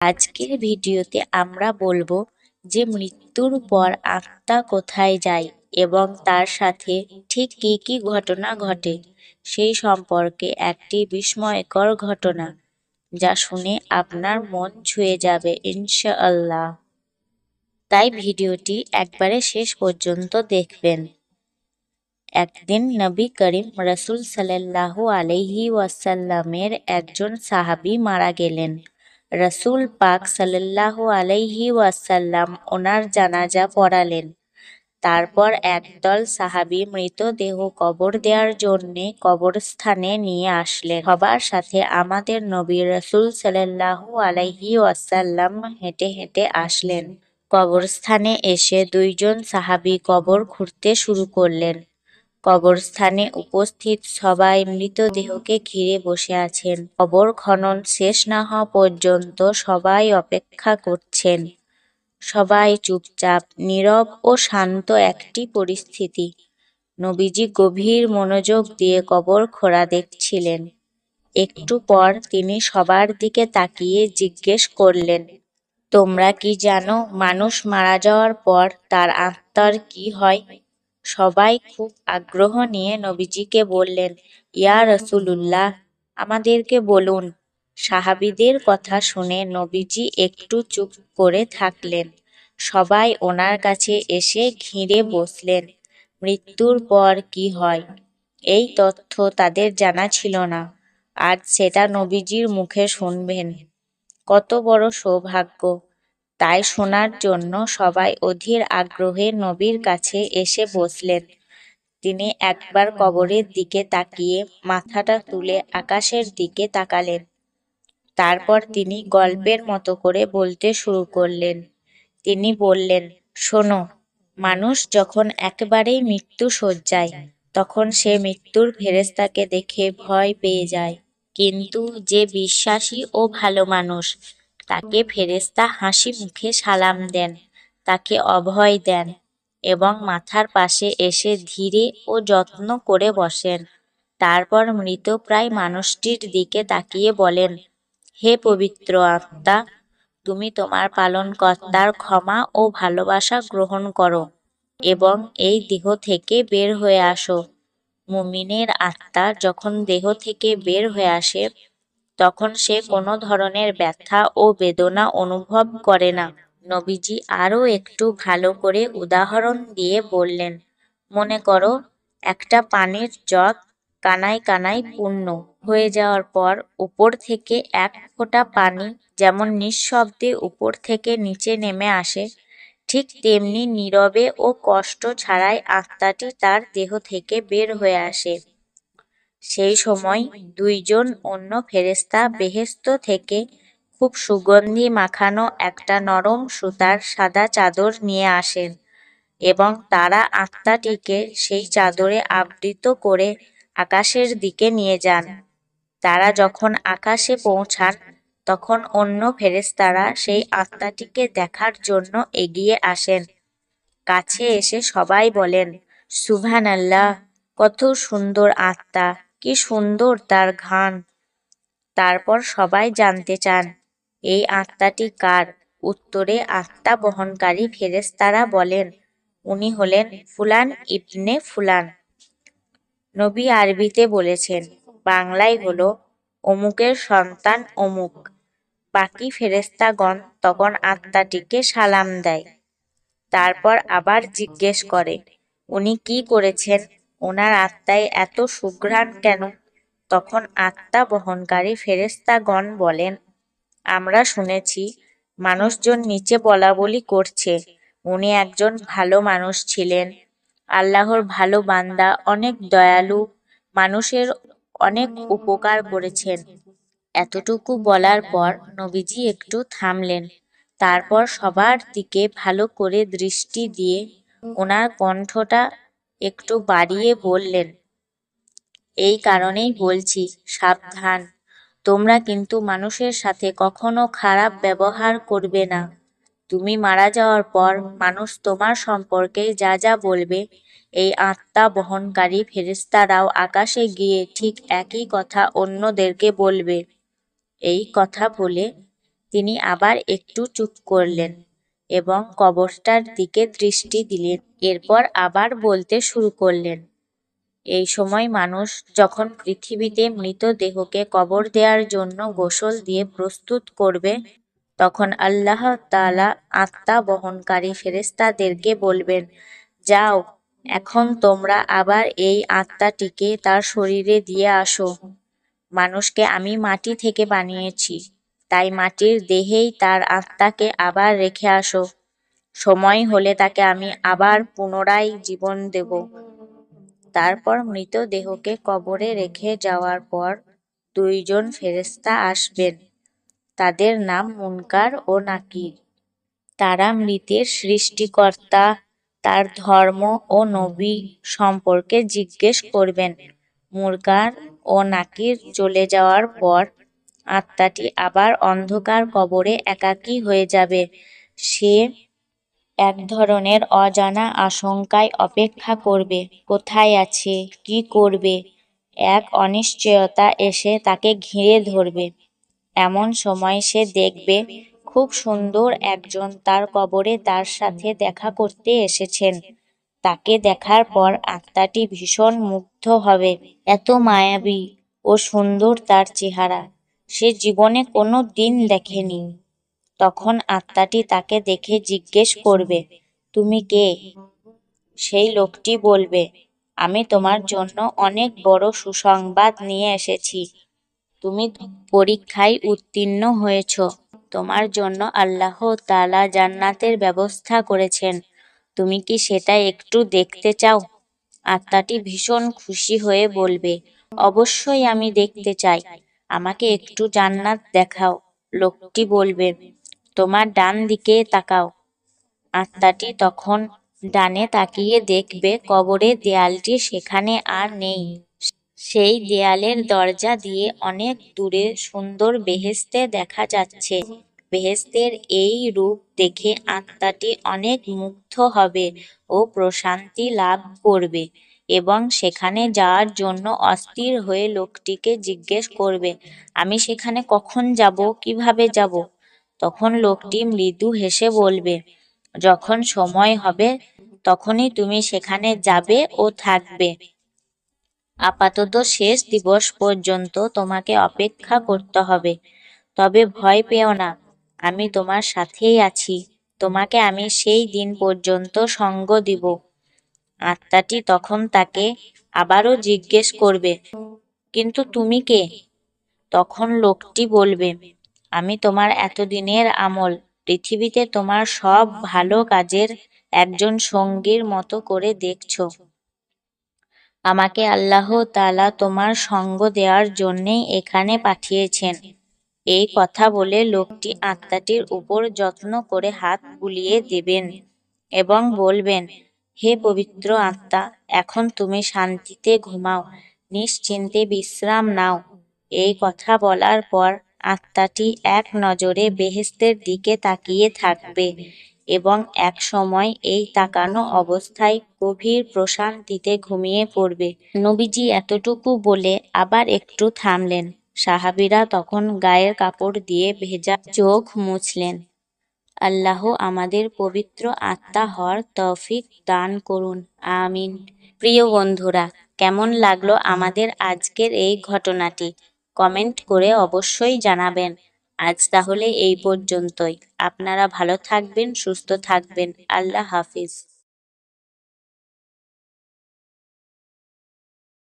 আজকের ভিডিওতে আমরা বলব যে মৃত্যুর পর আত্মা কোথায় যায় এবং তার সাথে ঠিক কী কী ঘটনা ঘটে সেই সম্পর্কে একটি বিস্ময়কর ঘটনা যা শুনে আপনার মন ছুঁয়ে যাবে, ইনশাআল্লাহ। তাই ভিডিওটি একবারে শেষ পর্যন্ত দেখবেন। একদিন নবী করিম রসুল সাল্লাল্লাহু আলাইহি ওয়াসাল্লামের একজন সাহাবী মারা গেলেন। রসুল পাক সাল্লাল্লাহু আলাইহি ওয়াসাল্লাম ওনার জানাজা পড়ালেন। তারপর একদল সাহাবী মৃতদেহ কবর দেওয়ার জন্যে কবরস্থানে নিয়ে আসলেন। সবার সাথে আমাদের নবী রসুল সাল্লাল্লাহু আলাইহি ওয়াসাল্লাম হেঁটে হেঁটে আসলেন। কবরস্থানে এসে দুইজন সাহাবী কবর খুঁড়তে শুরু করলেন। কবরস্থানে উপস্থিত সবাই মৃতদেহকে ঘিরে বসে আছেন। কবর খনন শেষ না হওয়া পর্যন্ত সবাই অপেক্ষা করছেন। সবাই চুপচাপ, নীরব ও শান্ত একটি পরিস্থিতি। নবীজি গভীর মনোযোগ দিয়ে কবর খোঁড়া দেখছিলেন। একটু পর তিনি সবার দিকে তাকিয়ে জিজ্ঞেস করলেন, তোমরা কি জানো মানুষ মারা যাওয়ার পর তার আত্মার কি হয়? সবাই খুব আগ্রহ নিয়ে নবীজিকে বললেন, ইয়া রসুলুল্লাহ, আমাদেরকে বলুন। সাহাবিদের কথা শুনে নবীজি একটু চুপ করে থাকলেন। সবাই ওনার কাছে এসে ঘিরে বসলেন, মৃত্যুর পর কি হয়? এই তথ্য তাদের জানা ছিল না। আজ সেটা নবীজির মুখে শুনবেন। কত বড় সৌভাগ্য। তাই শোনার জন্য সবাই অধীর আগ্রহে নবীর কাছে এসে বসলেন। তিনি একবার কবরের দিকে তাকিয়ে মাথাটা তুলে আকাশের দিকে তাকালেন। তারপর তিনি গল্পের মতো করে বলতে শুরু করলেন। তিনি বললেন, শোনো, মানুষ যখন একেবারেই মৃত্যু শয্যায়, তখন সে মৃত্যুর ফেরেস্তাকে দেখে ভয় পেয়ে যায়। কিন্তু যে বিশ্বাসী ও ভালো মানুষ তাকে ফেরেস্তা হাসি মুখে সালাম দেন, তাকে অভয় দেন এবং মাথার পাশে এসে ধীরে ও যত্ন করে বসেন। তারপর মৃতপ্রায় মানুষটির দিকে তাকিয়ে বলেন, হে পবিত্র আত্মা, তুমি তোমার পালনকর্তার ক্ষমা ও ভালোবাসা গ্রহণ করো এবং এই দেহ থেকে বের হয়ে আসো। মুমিনের আত্মা যখন দেহ থেকে বের হয়ে আসে তখন সে কোনো ধরনের ব্যথা ও বেদনা অনুভব করে না। নবীজি আরও একটু ভালো করে উদাহরণ দিয়ে বললেন, মনে করো, একটা পানির জগ কানায় কানায় পূর্ণ হয়ে যাওয়ার পর উপর থেকে এক ফোঁটা পানি যেমন নিঃশব্দে উপর থেকে নিচে নেমে আসে, ঠিক তেমনি নীরবে ও কষ্ট ছাড়াই আত্মাটি তার দেহ থেকে বের হয়ে আসে। সেই সময় দুইজন অন্য ফেরেস্তা বেহেস্ত থেকে খুব সুগন্ধি মাখানো একটা নরম সুতার সাদা চাদর নিয়ে আসেন এবং তারা আত্মাটিকে সেই চাদরে আবৃত করে আকাশের দিকে নিয়ে যান। তারা যখন আকাশে পৌঁছান, তখন অন্য ফেরেস্তারা সেই আত্মাটিকে দেখার জন্য এগিয়ে আসেন। কাছে এসে সবাই বলেন সুভান আল্লাহ কত সুন্দর আত্মা! কি সুন্দর তার ঘান তারপর সবাই জানতে চান, এই আত্মাটি কার? উত্তরে আত্মা বহনকারী ফেরেস্তারা বলেন, উনি হলেন ফুলান ইবনে ফুলান। নবী আরবিতে বলেছেন, বাংলায় হলো, অমুকের সন্তান অমুক। বাকি ফেরেস্তাগণ তখন আত্মাটিকে সালাম দেয়। তারপর আবার জিজ্ঞেস করে, উনি কি করেছেন? ওনার আত্মায় এত সুঘ্রাণ কেন? তখন আত্মা বহনকারী ফেরেস্তাগণ বলেন, আমরা শুনেছি মানুষজন নিচে বলা বলি করছে। উনি একজন ভালো মানুষ ছিলেন। আল্লাহর ভালো বান্দা, অনেক দয়ালু, মানুষের অনেক উপকার করেছেন। এতটুকু বলার পর নবীজি একটু থামলেন। তারপর সবার দিকে ভালো করে দৃষ্টি দিয়ে ওনার কণ্ঠটা একটু বাড়িয়ে বললেন, এই কারণেই বলছি, সাবধান। তোমরা কিন্তু মানুষের সাথে কখনো খারাপ ব্যবহার করবে না। তুমি মারা যাওয়ার পর মানুষ তোমার সম্পর্কে যা যা বলবে, এই আত্মা বহনকারী ফেরেস্তারাও আকাশে গিয়ে ঠিক একই কথা অন্যদেরকে বলবে। এই কথা বলে তিনি আবার একটু চুপ করলেন। এবং কবরটার দিকে দৃষ্টি দিলেন। এরপর আবার বলতে শুরু করলেন, এই সময় মানুষ যখন পৃথিবীতে মৃতদেহকে কবর দেওয়ার জন্য গোসল দিয়ে প্রস্তুত করবে, তখন আল্লাহ তাআলা আত্মা বহনকারী ফেরেশতাদেরকে বলবেন, যাও, এখন তোমরা আবার এই আত্মাটিকে তার শরীরে দিয়ে আসো। মানুষকে আমি মাটি থেকে বানিয়েছি। তাই মাটির দেহেই তার আত্মাকে আবার রেখে আসো। সময় হলে তাকে আমি আবার পুনরায় জীবন দেব। তারপর মৃতদেহকে কবরে রেখে যাওয়ার পর দুইজন ফেরেশতা আসবেন। তাদের নাম মুনকার ও নাকির। তারা মৃতের সৃষ্টিকর্তা, তার ধর্ম ও নবী সম্পর্কে জিজ্ঞেস করবেন। মুনকার ও নাকির চলে যাওয়ার পর আত্মাটি আবার অন্ধকার কবরে একাকী হয়ে যাবে। সে এক ধরনের অজানা আশঙ্কায় অপেক্ষা করবে, কোথায় আছে, কি করবে? এক অনিশ্চয়তা এসে তাকে ঘিরে ধরবে। এমন সময় সে দেখবে, খুব সুন্দর একজন তার কবরে তার সাথে দেখা করতে এসেছেন। তাকে দেখার পর আত্মাটি ভীষণ মুগ্ধ হবে। এত মায়াবী ও সুন্দর তার চেহারা। সে জীবনে কোনো দিন দেখেনি। তখন আত্মাটি তাকে দেখে জিজ্ঞেস করবে, তুমি কে? সেই লোকটি বলবে, আমি তোমার জন্য অনেক বড় সুসংবাদ নিয়ে এসেছি। তুমি পরীক্ষায় উত্তীর্ণ হয়েছ। তোমার জন্য আল্লাহ তালা জান্নাতের ব্যবস্থা করেছেন। তুমি কি সেটা একটু দেখতে চাও? আত্মাটি ভীষণ খুশি হয়ে বলবে, অবশ্যই আমি দেখতে চাই। আমাকে একটু জান্নাত দেখাও, লোকটি বলবে, তোমার ডান দিকে তাকাও। আত্মাটি তখন ডানে তাকিয়ে দেখবে, কবরের দেয়ালটি সেখানে আর নেই। সেই দেয়ালের দরজা দিয়ে অনেক দূরে সুন্দর বেহেস্তে দেখা যাচ্ছে। বেহেস্তের এই রূপ দেখে আত্মাটি অনেক মুগ্ধ হবে ও প্রশান্তি লাভ করবে। এবং সেখানে যাওয়ার জন্য অস্থির হয়ে লোকটিকে জিজ্ঞেস করবে, আমি সেখানে কখন যাব? কীভাবে যাব? তখন লোকটি মৃদু হেসে বলবে, যখন সময় হবে, তখনই তুমি সেখানে যাবে ও থাকবে। আপাতত শেষ দিবস পর্যন্ত তোমাকে অপেক্ষা করতে হবে। তবে ভয় পেও না, আমি তোমার সাথেই আছি। তোমাকে আমি সেই দিন পর্যন্ত সঙ্গ দিব। আত্মাটি তখন তাকে আবারও জিজ্ঞেস করবে, কিন্তু তুমি কে? তখন লোকটি বলবে, আমি তোমার এতদিনের আমল, পৃথিবীতে তোমার সব ভালো কাজের একজন সঙ্গীর মতো করে দেখছ। আমাকে আল্লাহ তালা তোমার সঙ্গ দেওয়ার জন্যেই এখানে পাঠিয়েছেন। এই কথা বলে লোকটি আত্মাটির উপর যত্ন করে হাত বুলিয়ে দেবেন এবং বলবেন হে পবিত্র আত্মা, এখন তুমি শান্তিতে ঘুমাও, নিশ্চিন্তে বিশ্রাম নাও। এই কথা বলার পর আত্মাটি এক নজরে বেহেশতের দিকে তাকিয়ে থাকবে এবং এক সময় এই তাকানো অবস্থায় গভীর প্রশান্তিতে ঘুমিয়ে পড়বে। নবীজি এতটুকু বলে আবার একটু থামলেন। সাহাবিরা তখন গায়ের কাপড় দিয়ে ভেজা চোখ মুছলেন। আল্লাহ আমাদের পবিত্র আত্মা হওয়ার তৌফিক দান করুন, আমিন। প্রিয় বন্ধুরা, কেমন লাগল আমাদের আজকের এই ঘটনাটি? কমেন্ট করে অবশ্যই জানাবেন। আজ তাহলে এই পর্যন্তই। আপনারা ভালো থাকবেন, সুস্থ থাকবেন। আল্লাহ হাফিজ।